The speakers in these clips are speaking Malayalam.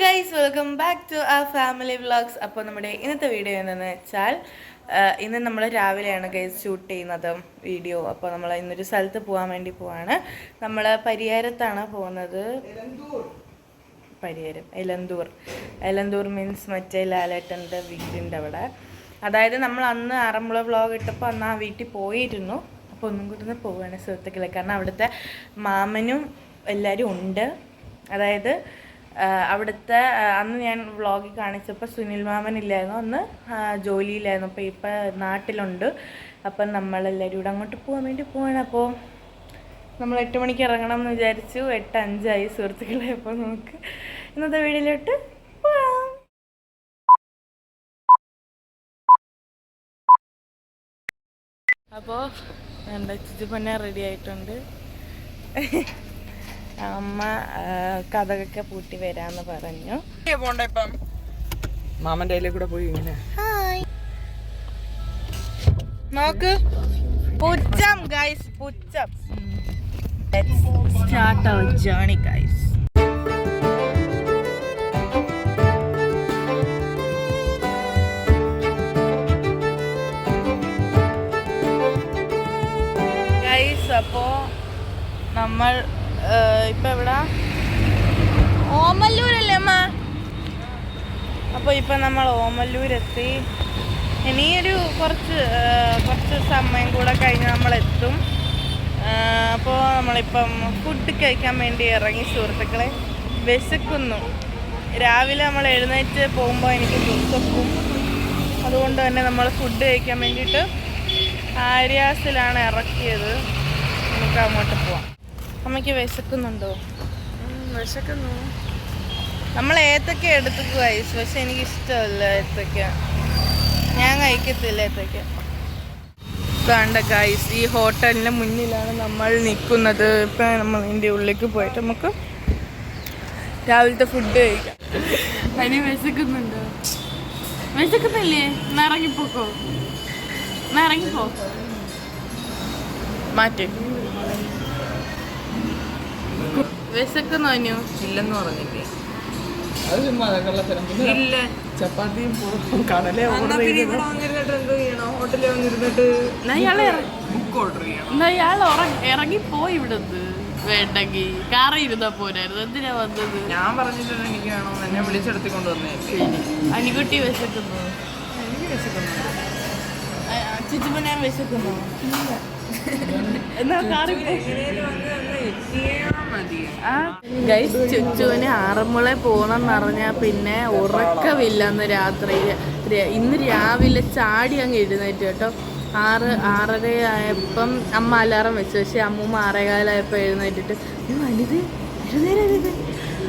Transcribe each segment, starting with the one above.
ഗൈസ് വെൽക്കം ബാക്ക് ടു ആ ഫാമിലി വ്ളോഗ്സ് അപ്പോൾ നമ്മുടെ ഇന്നത്തെ വീഡിയോ എന്തെന്ന് വെച്ചാൽ ഇന്ന് നമ്മൾ രാവിലെയാണ് ഗൈസ് ഷൂട്ട് ചെയ്യുന്നത് വീഡിയോ അപ്പോൾ നമ്മൾ ഇന്നൊരു സ്ഥലത്ത് പോകാൻ വേണ്ടി പോവാണ്. നമ്മൾ പരിയാരത്താണ് പോകുന്നത്. പരിയാരം എലന്തൂർ. എലന്തൂർ മീൻസ് മറ്റേ ലാലേട്ടന്റെ വീടിന്റെ അവിടെ. അതായത് നമ്മൾ അന്ന് ആറന്മുള വ്ളോഗ് ഇട്ടപ്പോൾ അന്ന് ആ വീട്ടിൽ പോയിരുന്നു. അപ്പോൾ ഒന്നും കൂടി ഒന്ന് പോവുകയാണ് സുഹൃത്തുക്കളെ. കാരണം അവിടുത്തെ മാമനും എല്ലാവരും ഉണ്ട്. അതായത് അവിടുത്തെ അന്ന് ഞാൻ വ്ളോഗിൽ കാണിച്ചപ്പോൾ സുനിൽ മാമൻ ഇല്ലായിരുന്നു അന്ന് ജോലിയിലായിരുന്നു. അപ്പോൾ ഇപ്പം നാട്ടിലുണ്ട്. അപ്പം നമ്മളെല്ലാവരും കൂടെ അങ്ങോട്ട് പോകാൻ വേണ്ടി പോവാണ്. അപ്പോൾ നമ്മൾ എട്ട് മണിക്ക് ഇറങ്ങണം എന്ന് വിചാരിച്ചു. എട്ട് അഞ്ചായി സുഹൃത്തുക്കളെ. അപ്പോൾ നമുക്ക് ഇന്നത്തെ വീഡിയോയിലോട്ട് പോവാം. അപ്പോൾ എന്റെ ചുറ്റുപന്നെ റെഡി ആയിട്ടുണ്ട്. അമ്മ കഥകൊക്കെ പൂട്ടി വരാന്ന് പറഞ്ഞു. മാമന്റെ കയ്യിലെ കൂടെ പോയി ഇങ്ങനെ. നോക്ക്. പുച്ചം guys പുച്ചം start our journey journey guys. Guys അപ്പോൾ നമ്മൾ ഇപ്പം എവിടാ? ഓമല്ലൂരല്ലേ അമ്മ? അപ്പോൾ ഇപ്പം നമ്മൾ ഓമല്ലൂരെത്തി. ഇനിയൊരു കുറച്ച് കുറച്ച് സമയം കൂടെ കഴിഞ്ഞ് നമ്മളെത്തും. അപ്പോൾ നമ്മളിപ്പം ഫുഡ് കഴിക്കാൻ വേണ്ടി ഇറങ്ങി സുഹൃത്തുക്കളെ വിശക്കുന്നു. രാവിലെ നമ്മൾ എഴുന്നേറ്റ് പോകുമ്പോൾ എനിക്ക് വിശക്കും അതുകൊണ്ട് തന്നെ നമ്മൾ ഫുഡ് കഴിക്കാൻ വേണ്ടിയിട്ട് ആര്യാസിലാണ് ഇറക്കിയത്. നമുക്ക് അങ്ങോട്ട് പോവാം. അമ്മയ്ക്ക് വിശക്കുന്നുണ്ടോ? വിശക്കുന്നു. നമ്മൾ ഏത്തക്ക എടുത്തു കഴിച്ചു. പക്ഷെ എനിക്ക് ഇഷ്ടമല്ല ഏത്തക്ക. ഞാൻ കഴിക്കത്തില്ല ഏത്തക്ക. വേണ്ട ഗൈസ് ഈ ഹോട്ടലിന്റെ മുന്നിലാണ് നമ്മൾ നിൽക്കുന്നത്. ഇപ്പം നമ്മൾ ഇതിന്റെ ഉള്ളിലേക്ക് പോയിട്ട് നമുക്ക് രാവിലത്തെ ഫുഡ് കഴിക്കാം. അതിന് വിശക്കുന്നുണ്ടോ. വിശക്കുന്നില്ലേ? നിറങ്ങിപ്പോക്കോ ഇറങ്ങിപ്പോക്കോ. ഇറങ്ങിപ്പോ. മാറ്റി. വിശക്കുന്നോ അനു. ഇല്ലെന്ന് പറഞ്ഞില്ലേ? അത് ചുമ്മാ കള്ളത്തരം പിന്നെ ഇല്ല. ചപ്പാത്തിയും കടല ഓർഡർ ഇവിടെ വന്നിരുന്നിട്ട് എന്ത് ചെയ്യണം? ഹോട്ടലിൽ വന്നിരുന്നിട്ട് എന്നാ ഇയാളെ ബുക്ക് ഓർഡർ ചെയ്യണം. ഇയാൾ ഇറങ്ങി പോയി ഇവിടുന്ന്. വേണ്ടെങ്കിൽ കാറി ഇരുന്നാ പോരായിരുന്നു. എന്തിനാ വന്നത്? ഞാൻ പറഞ്ഞിട്ടുണ്ട് എനിക്ക് വേണം. എന്നെ വിളിച്ചെടുത്തി കൊണ്ടുവന്നേ അനിക്കുട്ടി വിശക്കുന്നു. എനിക്ക് ചുറ്റുമ്പോൾ ഞാൻ വിശക്കുന്നു. എന്നാ കാറിൽ ഗൈസ് ചുച്ചുവിന് ആറന്മുള പോകണമെന്ന് പറഞ്ഞാൽ പിന്നെ ഉറക്കമില്ലെന്ന് രാത്രി ഇന്ന് രാവിലെ ചാടി അങ്ങ് എഴുന്നേറ്റ് കേട്ടോ. ആറ് ആറര ആയപ്പം അമ്മ അലാറം വെച്ചു. പക്ഷെ അമ്മൂമ്മ ആറേകാലായപ്പോൾ എഴുന്നേറ്റിട്ട് "അയ്യോ, വലുത്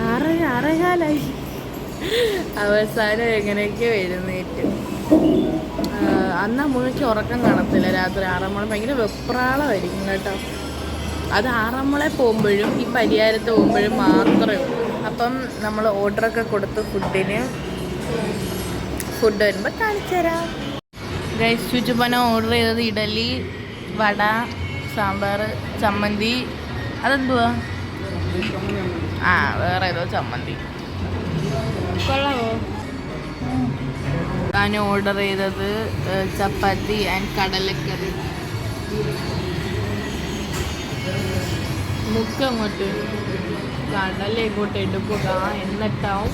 ആറര ആറേകാലായി. അവസാനം എങ്ങനെയൊക്കെയോ എഴുന്നേറ്റ്. അന്ന് അമ്മൂമ്മയ്ക്ക് ഉറക്കം കാണത്തില്ല രാത്രി. ആറന്മുള ഭയങ്കര വെപ്രാളമായിരിക്കും കേട്ടോ. അത് ആറന്മുള പോകുമ്പോഴും ഈ പരിയാരത്ത് പോകുമ്പോഴും മാത്രമേ ഉള്ളൂ. അപ്പം നമ്മൾ ഓർഡറൊക്കെ കൊടുത്ത് ഫുഡിന് ഫുഡ് വരുമ്പോൾ കാണിച്ചു തരാം. ഗൈസ് ചുറ്റുപന ഓർഡർ ചെയ്തത് ഇഡലി വട സാമ്പാർ ചമ്മന്തി. അതെന്തുവാ? ആ വേറെ ഏതോ ചമ്മന്തി. ഞാൻ ഓർഡർ ചെയ്തത് ചപ്പാത്തി ആൻഡ് കടലക്കറി. മുക്ക അങ്ങോട്ട്. കടല ഇങ്ങോട്ട് എടുക്കുക. എന്നിട്ടാവും.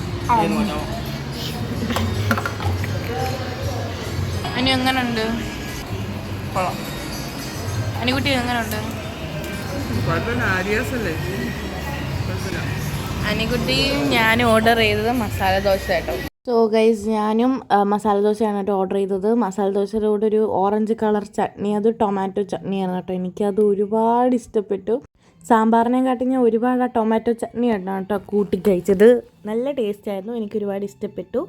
അനി എങ്ങനുണ്ട്? കൊള്ളാം. അനിക്കുട്ടി എങ്ങനുണ്ട്? അനിക്കുട്ടിയും ഞാൻ ഓർഡർ ചെയ്തത് മസാല ദോശ കേട്ടോ സോ ഗൈസ് ഞാനും മസാല ദോശയാണ് കേട്ടോ ഓർഡർ ചെയ്തത്. മസാല ദോശയുടെ കൂടെ ഒരു ഓറഞ്ച് കളർ ചട്നി അത് ടൊമാറ്റോ ചട്നിയാണ് കേട്ടോ. എനിക്കത് ഒരുപാട് ഇഷ്ടപ്പെട്ടു. സാമ്പാറിനെ കാട്ടി ഞാൻ ഒരുപാട് ആ ടൊമാറ്റോ ചട്നി ആയിട്ടാണ് കേട്ടോ കൂട്ടി കഴിച്ചത്. നല്ല ടേസ്റ്റ് ആയിരുന്നു എനിക്ക് ഒരുപാട് ഇഷ്ടപ്പെട്ടു.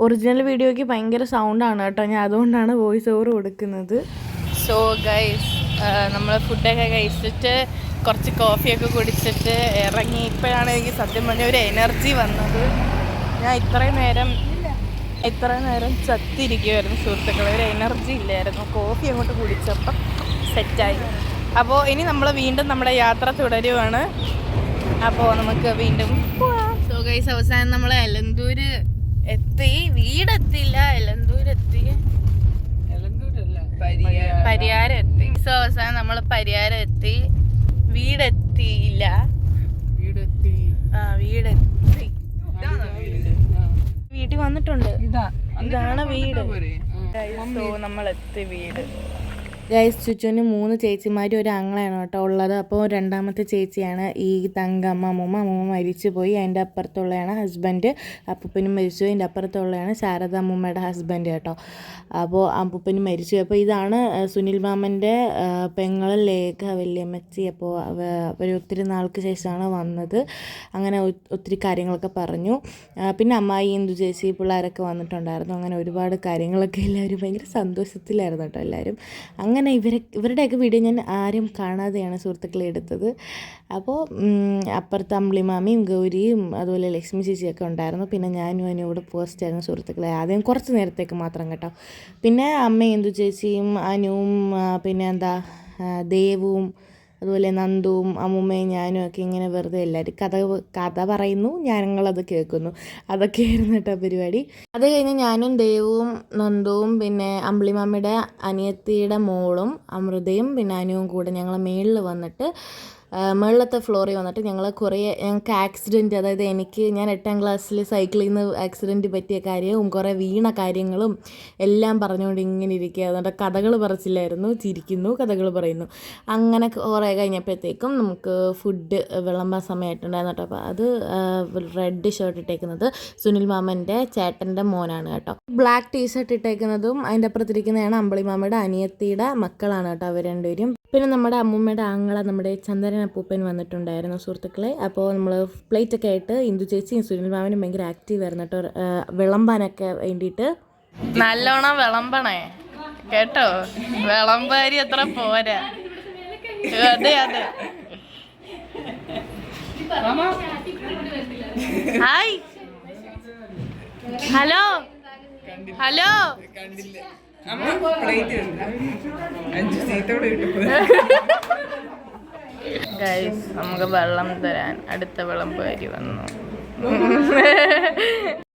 ഒറിജിനൽ വീഡിയോയ്ക്ക് ഭയങ്കര സൗണ്ടാണ് കേട്ടോ. ഞാൻ അതുകൊണ്ടാണ് വോയിസ് ഓവർ കൊടുക്കുന്നത്. സോ ഗൈസ് നമ്മൾ ഫുഡൊക്കെ കഴിച്ചിട്ട് കുറച്ച് കോഫിയൊക്കെ കുടിച്ചിട്ട് ഇറങ്ങി. ഇപ്പോഴാണ് എനിക്ക് സത്യം പറഞ്ഞ ഒരു എനർജി വന്നത്. ഞാൻ ഇത്രയും നേരം ഇത്രയും നേരം ചത്തിരിക്കുമായിരുന്നു സുഹൃത്തുക്കളെ. ഒരു എനർജി ഇല്ലായിരുന്നു. കോഫി അങ്ങോട്ട് കുടിച്ചപ്പം സെറ്റായി അപ്പോൾ ഇനി നമ്മൾ വീണ്ടും നമ്മുടെ യാത്ര തുടരുവാണ്. അപ്പോൾ നമുക്ക് വീണ്ടും പോവാം. സോ ഗൈസ് അവസാനം നമ്മൾ എലന്തൂര് എത്തി. വീടെത്തില്ല എലന്തൂരെത്തി പരിയാരം. എത്തി. സോ അവസാനം നമ്മൾ പരിയാരം എത്തി. വീടെത്തിയില്ല. വീടെത്തി. ആ വീടെത്തി. വന്നിട്ടുണ്ട്. ഇതാ. ഇതാണ് വീട്. നമ്മളെത്തി നമ്മൾ എത്തി വീട്. ഗൈസ് ചുറ്റുവിന് മൂന്ന് ചേച്ചിമാരും ഒരു ആങ്ങളാണ് കേട്ടോ ഉള്ളത്. അപ്പോൾ രണ്ടാമത്തെ ചേച്ചിയാണ് ഈ തങ്കമ്മ അമ്മൂമ്മ. അമ്മൂമ്മ മരിച്ചു പോയി അതിന്റെ അപ്പുറത്തുള്ളതാണ് ഹസ്ബൻഡ് അപ്പൂപ്പനും മരിച്ചു. അതിന്റെ അപ്പുറത്തുള്ളതാണ് ശാരദ അമ്മൂമ്മയുടെ ഹസ്ബൻഡ് കേട്ടോ. അപ്പോൾ അപ്പൂപ്പനും മരിച്ചു. അപ്പോൾ ഇതാണ് സുനിൽ മാമന്റെ പെങ്ങൾ ലേഖ വല്യമ്മച്ചി. അപ്പോൾ അവർ ഒത്തിരി നാൾക്ക് ശേഷമാണ് വന്നത്. അങ്ങനെ ഒത്തിരി കാര്യങ്ങളൊക്കെ പറഞ്ഞു. പിന്നെ അമ്മായി ഇന്ദു ചേച്ചി പിള്ളേരൊക്കെ വന്നിട്ടുണ്ടായിരുന്നു. അങ്ങനെ ഒരുപാട് കാര്യങ്ങളൊക്കെ എല്ലാവരും ഭയങ്കര സന്തോഷത്തിലായിരുന്നു കേട്ടോ എല്ലാവരും. അങ്ങനെ ഇവരെ ഇവരുടെയൊക്കെ വീഡിയോ ഞാൻ ആരും കാണാതെയാണ് സുഹൃത്തുക്കളെ എടുത്തത്. അപ്പോൾ അപ്പുറത്ത് അമ്പിളിമാമിയും ഗൗരിയും അതുപോലെ ലക്ഷ്മി ചേച്ചിയൊക്കെ ഉണ്ടായിരുന്നു. പിന്നെ ഞാനും അതിനും ഇവിടെ പോസ്റ്റ് ആയിരുന്നു സുഹൃത്തുക്കളെ. ആദ്യം കുറച്ച് നേരത്തേക്ക് മാത്രം കേട്ടോ. പിന്നെ അമ്മയും ഇന്ദു ചേച്ചിയും അനുവും പിന്നെ എന്താ ദേവും അതുപോലെ നന്ദുവും അമ്മുമ്മയും ഞാനും ഒക്കെ ഇങ്ങനെ വെറുതെ എല്ലാവരും കഥ കഥ പറയുന്നു ഞങ്ങളത് കേൾക്കുന്നു. അതൊക്കെ ആയിരുന്നു കേട്ടോ പരിപാടി. അത് കഴിഞ്ഞ് ഞാനും ദേവും നന്ദുവും പിന്നെ അമ്പിളിമാമ്മയുടെ അനിയത്തിയുടെ മോളും അമൃതയും പിന്നെ അനുവും കൂടെ ഞങ്ങൾ മേളിൽ വന്നിട്ട് മുകളിലത്തെ ഫ്ലോറിൽ വന്നിട്ട് ഞങ്ങൾ കുറേ ഞങ്ങൾക്ക് ആക്സിഡന്റ് അതായത് എനിക്ക് ഞാൻ എട്ടാം ക്ലാസ്സിൽ സൈക്കിളിൽ നിന്ന് ആക്സിഡന്റ് പറ്റിയ കാര്യവും കുറേ വീണ കാര്യങ്ങളും എല്ലാം പറഞ്ഞുകൊണ്ട് ഇങ്ങനെ ഇരിക്കുക അതുകൊണ്ട് കഥകൾ പറച്ചില്ലായിരുന്നു ചിരിക്കുന്നു കഥകൾ പറയുന്നു. അങ്ങനെ കുറേ കഴിഞ്ഞപ്പോഴത്തേക്കും നമുക്ക് ഫുഡ് വിളമ്പാൻ സമയമായിട്ടുണ്ടായിരുന്നു കേട്ടോ. അപ്പോൾ അത് റെഡ് ഷർട്ട് ഇട്ടേക്കുന്നത് സുനിൽ മാമന്റെ ചേട്ടന്റെ മോനാണ് കേട്ടോ. ബ്ലാക്ക് ടീഷർട്ട് ഇട്ടേക്കുന്നതും അതിന്റെ അപ്പുറത്തിരിക്കുന്നതാണ് അമ്പിളി മാമയുടെ അനിയത്തിയുടെ മക്കളാണ് കേട്ടോ അവർ രണ്ടുപേരും. പിന്നെ നമ്മുടെ അമ്മൂമ്മയുടെ ആങ്ങള നമ്മുടെ ചന്ദന അപ്പൂപ്പൻ വന്നിട്ടുണ്ടായിരുന്നു സുഹൃത്തുക്കളെ. അപ്പോൾ നമ്മൾ പ്ലേറ്റൊക്കെ ആയിട്ട് ഇന്ദു ചേച്ചിയും സുനിൽ മാമനും ഭയങ്കര ആക്റ്റീവ് ആയിരുന്നു കേട്ടോ. വിളമ്പാനൊക്കെ വേണ്ടിയിട്ട് നല്ലോണം വിളമ്പണേ. കേട്ടോ? വിളമ്പാരി അത്ര പോരാ. അതെ അതെ. ഹായ്. ഹലോ. ഹലോ. കണ്ടില്ല. അമ്മ പ്ലേറ്റ് അഞ്ച് സീറ്റോടെ കിട്ടും ഗൈസ് നമുക്ക് വെള്ളം തരാൻ അടുത്ത വിളമ്പുകാരി വന്നു.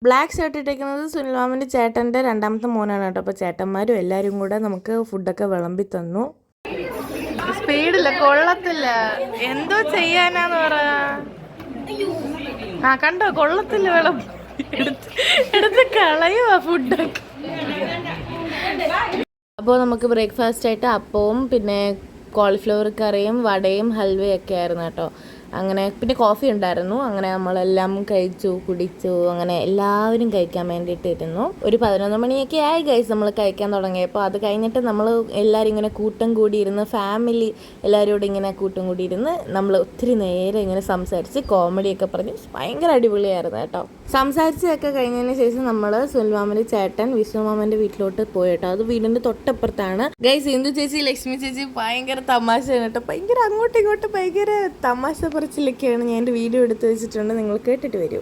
ബ്ലാക്ക് ഷർട്ട് ഇട്ടേക്കുന്നത് സുനിൽ മാമിന്റെ ചേട്ടന്റെ രണ്ടാമത്തെ മോനാണ് കേട്ടോ. അപ്പോൾ ചേട്ടന്മാരും എല്ലാരും കൂടെ നമുക്ക് ഫുഡൊക്കെ വിളമ്പി തന്നു. സ്പീഡില്ല കൊള്ളത്തില്ല. എന്തോ ചെയ്യാനാന്ന് പറയാ ആ കണ്ടോ? കൊള്ളത്തില്ല വെള്ളം. എടുത്ത് എടുത്ത് കളയുവാ ഫുഡൊക്കെ അപ്പോൾ നമുക്ക് ബ്രേക്ക്ഫാസ്റ്റ് ആയിട്ട് അപ്പവും പിന്നെ കോളിഫ്ലവർ കറിയും വടയും ഹൽവയൊക്കെ ആയിരുന്നു കേട്ടോ. അങ്ങനെ പിന്നെ കോഫി ഉണ്ടായിരുന്നു. അങ്ങനെ നമ്മളെല്ലാം കഴിച്ചു കുടിച്ചു അങ്ങനെ എല്ലാവരും കഴിക്കാൻ വേണ്ടിയിട്ട് ഇരുന്നു ഒരു പതിനൊന്ന് മണിയൊക്കെ ആയി ഗൈസ് നമ്മൾ കഴിക്കാൻ തുടങ്ങിയപ്പോൾ അത് കഴിഞ്ഞിട്ട് നമ്മൾ എല്ലാവരും ഇങ്ങനെ കൂട്ടം കൂടി ഫാമിലി എല്ലാവരും കൂടി ഇങ്ങനെ കൂട്ടം കൂടി ഇരുന്ന് നമ്മൾ ഒത്തിരി നേരം ഇങ്ങനെ സംസാരിച്ച് കോമഡിയൊക്കെ പറഞ്ഞ് ഭയങ്കര അടിപൊളിയായിരുന്നു കേട്ടോ. സംസാരിച്ചതൊക്കെ കഴിഞ്ഞതിന് ശേഷം നമ്മൾ സുനിൽമാമന്റെ ചേട്ടൻ വിഷ്ണുമാമന്റെ വീട്ടിലോട്ട് പോയിട്ടോ. അത് വീടിന്റെ തൊട്ടപ്പുറത്താണ്. ഗൈസ് ഇന്ദു ചേച്ചി ലക്ഷ്മി ചേച്ചി ഭയങ്കര തമാശയാണ് കേട്ടോ. ഭയങ്കര അങ്ങോട്ടും ഇങ്ങോട്ടും ഭയങ്കര തമാശ പറച്ചിലൊക്കെയാണ് ഞാൻ എന്റെ വീഡിയോ എടുത്ത് വെച്ചിട്ടുണ്ട്. നിങ്ങൾ കേട്ടിട്ട് വരൂ.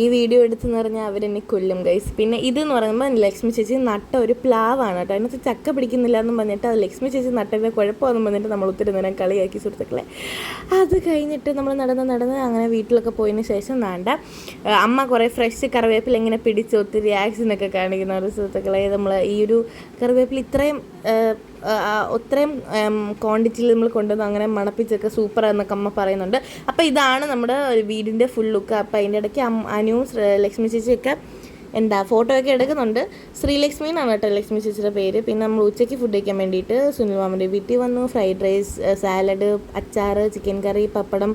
ഈ വീഡിയോ എടുത്തെന്ന് പറഞ്ഞാൽ അവരെന്നെ കൊല്ലും ഗൈസ് പിന്നെ ഇത് എന്ന് പറയുമ്പോൾ ലക്ഷ്മി ചേച്ചി നട്ട ഒരു പ്ലാവാണ് കേട്ടോ. അതിനകത്ത് ചക്ക പിടിക്കുന്നില്ല എന്ന് പറഞ്ഞിട്ട് അത് ലക്ഷ്മി ചേച്ചി നട്ടതിന്റെ കുഴപ്പമെന്ന് പറഞ്ഞിട്ട് നമ്മൾ ഒത്തിരി നേരം കളിയാക്കി സുഹൃത്തുക്കളെ. അത് കഴിഞ്ഞിട്ട് നമ്മൾ നടന്ന് നടന്ന് അങ്ങനെ വീട്ടിലൊക്കെ പോയതിന് ശേഷം നാണ്ട അമ്മ കുറേ ഫ്രഷ് കറിവേപ്പില ഇങ്ങനെ പിടിച്ച് ഒത്തിരി ആക്സിനൊക്കെ കാണിക്കുന്ന ഒരു സുഹൃത്തുക്കളെ. നമ്മൾ ഈ ഒരു കറിവേപ്പില ഇത്രയും ആ, ക്വാണ്ടിറ്റിയിൽ നമ്മൾ കൊണ്ടുവന്ന് അങ്ങനെ മണപ്പിച്ചൊക്കെ സൂപ്പർ എന്നൊക്കെ അമ്മ പറയുന്നുണ്ട്. അപ്പോൾ ഇതാണ് നമ്മുടെ വീടിന്റെ ഫുൾ ലുക്ക് അപ്പോൾ അതിന്റെ ഇടയ്ക്ക് അനു ലക്ഷ്മി ചേച്ചിയൊക്കെ എന്താ ഫോട്ടോ ഒക്കെ എടുക്കുന്നുണ്ട്. ശ്രീലക്ഷ്മി എന്നാണ് കേട്ടോ ലക്ഷ്മി ചേച്ചിയുടെ പേര്. പിന്നെ നമ്മൾ ഉച്ചയ്ക്ക് ഫുഡ് കഴിക്കാൻ വേണ്ടിയിട്ട് സുനിൽ മാമന്റെ വീട്ടിൽ വന്നു. ഫ്രൈഡ് റൈസ് സാലഡ് അച്ചാറ് ചിക്കൻ കറി പപ്പടം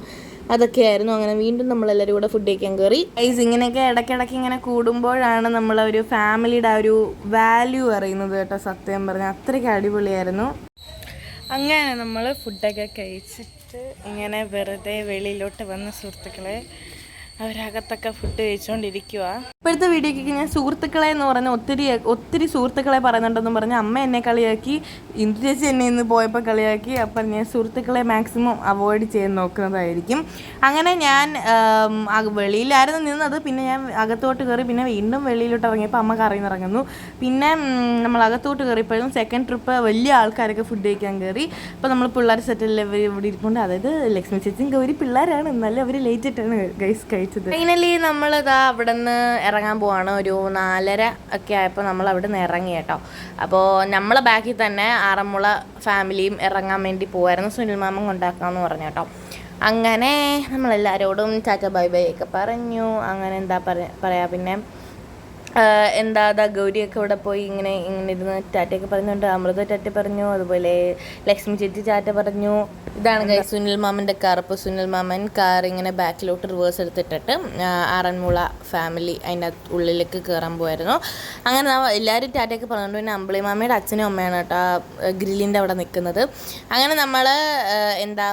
അതൊക്കെയായിരുന്നു അങ്ങനെ വീണ്ടും നമ്മളെല്ലാവരും കൂടെ ഫുഡ് കഴിക്കാൻ കയറി. ഐസ് ഇങ്ങനെയൊക്കെ ഇടയ്ക്കിടയ്ക്ക് ഇങ്ങനെ കൂടുമ്പോഴാണ് നമ്മൾ ഒരു ഫാമിലിയുടെ ആ ഒരു വാല്യൂ അറിയുന്നത് കേട്ടോ സത്യം പറഞ്ഞാൽ. അത്രയ്ക്ക് അടിപൊളിയായിരുന്നു. അങ്ങനെ നമ്മൾ ഫുഡൊക്കെ കഴിച്ചിട്ട് ഇങ്ങനെ വെറുതെ വെളിയിലോട്ട് വന്ന സുഹൃത്തുക്കളെ. അവരകത്തൊക്കെ ഫുഡ് കഴിച്ചുകൊണ്ടിരിക്കുക ഇപ്പോഴത്തെ വീഡിയോക്ക് ഞാൻ സുഹൃത്തുക്കളെ എന്ന് പറഞ്ഞ ഒത്തിരി ഒത്തിരി സുഹൃത്തുക്കളെ പറയുന്നുണ്ടെന്ന് പറഞ്ഞ് അമ്മ എന്നെ കളിയാക്കി ഇന്ദു ചേച്ചി എന്നെ ഇന്ന് പോയപ്പോൾ കളിയാക്കി അപ്പം ഞാൻ സുഹൃത്തുക്കളെ മാക്സിമം അവോയ്ഡ് ചെയ്യാൻ നോക്കുന്നതായിരിക്കും. അങ്ങനെ ഞാൻ വെളിയിലായിരുന്നു നിന്നത്. പിന്നെ ഞാൻ അകത്തോട്ട് കയറി പിന്നെ വീണ്ടും വെളിയിലോട്ട് ഇറങ്ങിയപ്പോൾ അമ്മ കറിയിൽ പിന്നെ നമ്മൾ അകത്തോട്ട് കയറിയപ്പോഴും സെക്കൻഡ് ട്രിപ്പ് വലിയ ആൾക്കാരൊക്കെ ഫുഡ് കഴിക്കാൻ കയറി അപ്പോൾ നമ്മൾ പിള്ളേർ സെറ്റിൽ ഇവിടെ ഇരിപ്പുണ്ട്. അതായത് ലക്ഷ്മി ചേച്ചിയും ഗൗരി പിള്ളേരാണ്. എന്നാലും അവർ ലേറ്റ് ആയിട്ടാണ് ഗൈസ് കഴിച്ചത്. ഫൈനലി നമ്മളിതാ അവിടെ നിന്ന് ഇറങ്ങാൻ പോവാണ്. ഒരു നാലര ഒക്കെ ആയപ്പോൾ നമ്മൾ അവിടെ നിന്ന് ഇറങ്ങി കേട്ടോ. അപ്പോൾ നമ്മളെ ബാക്കിൽ തന്നെ ആറന്മുള ഫാമിലിയും ഇറങ്ങാൻ വേണ്ടി പോവായിരുന്നു. സുനിൽ മാമൻ കൊണ്ടാക്കാമെന്ന് പറഞ്ഞു കേട്ടോ. അങ്ങനെ നമ്മളെല്ലാവരോടും ചാച്ച ബൈ ബൈ ഒക്കെ പറഞ്ഞു. അങ്ങനെ എന്താ പറയാ പിന്നെ? എന്താ അതാ ഗൗരിയൊക്കെ ഇവിടെ പോയി ഇങ്ങനെ ഇങ്ങനെ ഇരുന്ന് ടാറ്റയൊക്കെ പറഞ്ഞുകൊണ്ട് അമൃത ടാറ്റ പറഞ്ഞു അതുപോലെ ലക്ഷ്മി ചേച്ചി ചാറ്റ പറഞ്ഞു. ഇതാണ് കൈ സുനിൽ മാമന്റെ കാർ അപ്പോൾ സുനിൽ മാമൻ കാർ ഇങ്ങനെ ബാക്കിലോട്ട് റിവേഴ്സ് എടുത്തിട്ടിട്ട് ആറന്മുള ഫാമിലി അതിന്റെ ഉള്ളിലേക്ക് കയറാൻ പോയായിരുന്നു. അങ്ങനെ എല്ലാവരും ടാറ്റയൊക്കെ പറഞ്ഞുകൊണ്ട് പിന്നെ അമ്പിളി മാമയുടെ അച്ഛനും അമ്മയാണ് കേട്ടോ ഗ്രില്ലിന്റെ അവിടെ നിൽക്കുന്നത്. അങ്ങനെ നമ്മൾ എന്താ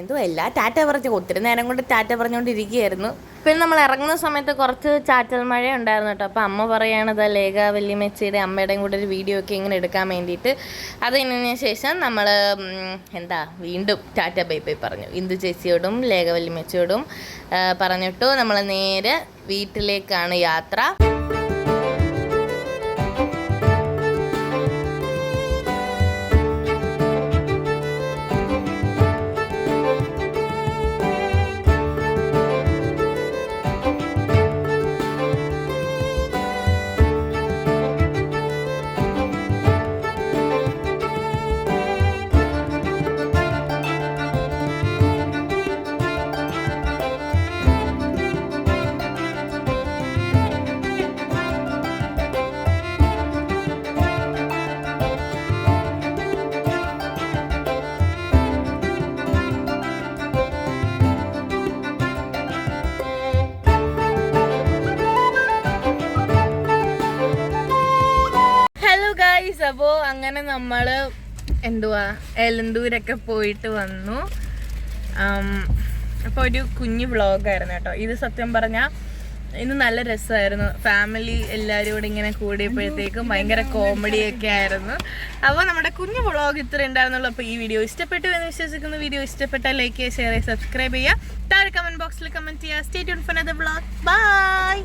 എന്തോ എല്ലാ ടാറ്റ പറഞ്ഞു ഒത്തിരി നേരം കൊണ്ട് ടാറ്റ പറഞ്ഞുകൊണ്ടിരിക്കുകയായിരുന്നു പിന്നെ നമ്മൾ ഇറങ്ങുന്ന സമയത്ത് കുറച്ച് ചാറ്റൽ മഴ ഉണ്ടായിരുന്നു കേട്ടോ. അപ്പോൾ അമ്മ പറയുകയാണത് ലേഖ വല്യമ്മച്ചിയുടെ അമ്മയുടെയും കൂടെ ഒരു വീഡിയോ ഒക്കെ ഇങ്ങനെ എടുക്കാൻ വേണ്ടിയിട്ട്. അത് കഴിഞ്ഞതിന് ശേഷം നമ്മൾ എന്താ വീണ്ടും ടാറ്റ ബൈ ബൈ പറഞ്ഞു. ഇന്ദു ചേച്ചിയോടും ലേഖ വല്യമ്മച്ചിയോടും പറഞ്ഞിട്ടു നമ്മൾ നേരെ വീട്ടിലേക്കാണ് യാത്ര. അങ്ങനെ നമ്മൾ എന്തുവാ എലന്തൂരൊക്കെ പോയിട്ട് വന്നു. അപ്പോൾ ഒരു കുഞ്ഞു വ്ളോഗായിരുന്നു കേട്ടോ. ഇത് സത്യം പറഞ്ഞാൽ ഇന്ന് നല്ല രസമായിരുന്നു. ഫാമിലി എല്ലാവരും കൂടെ ഇങ്ങനെ കൂടിയപ്പോഴത്തേക്കും ഭയങ്കര കോമഡി ഒക്കെ ആയിരുന്നു. അപ്പോൾ നമ്മുടെ കുഞ്ഞു വ്ളോഗ് ഇത്ര ഉണ്ടായിരുന്നുള്ളൂ. അപ്പോൾ ഈ വീഡിയോ ഇഷ്ടപ്പെട്ടു എന്ന് വിശ്വസിക്കുന്നു. വീഡിയോ ഇഷ്ടപ്പെട്ട ലൈക്ക് ചെയ്യുക ഷെയർ ചെയ്യുക സബ്സ്ക്രൈബ് ചെയ്യുക. താഴെ കമന്റ് ബോക്സിൽ കമന്റ് ചെയ്യുക. Stay tune for the vlog bye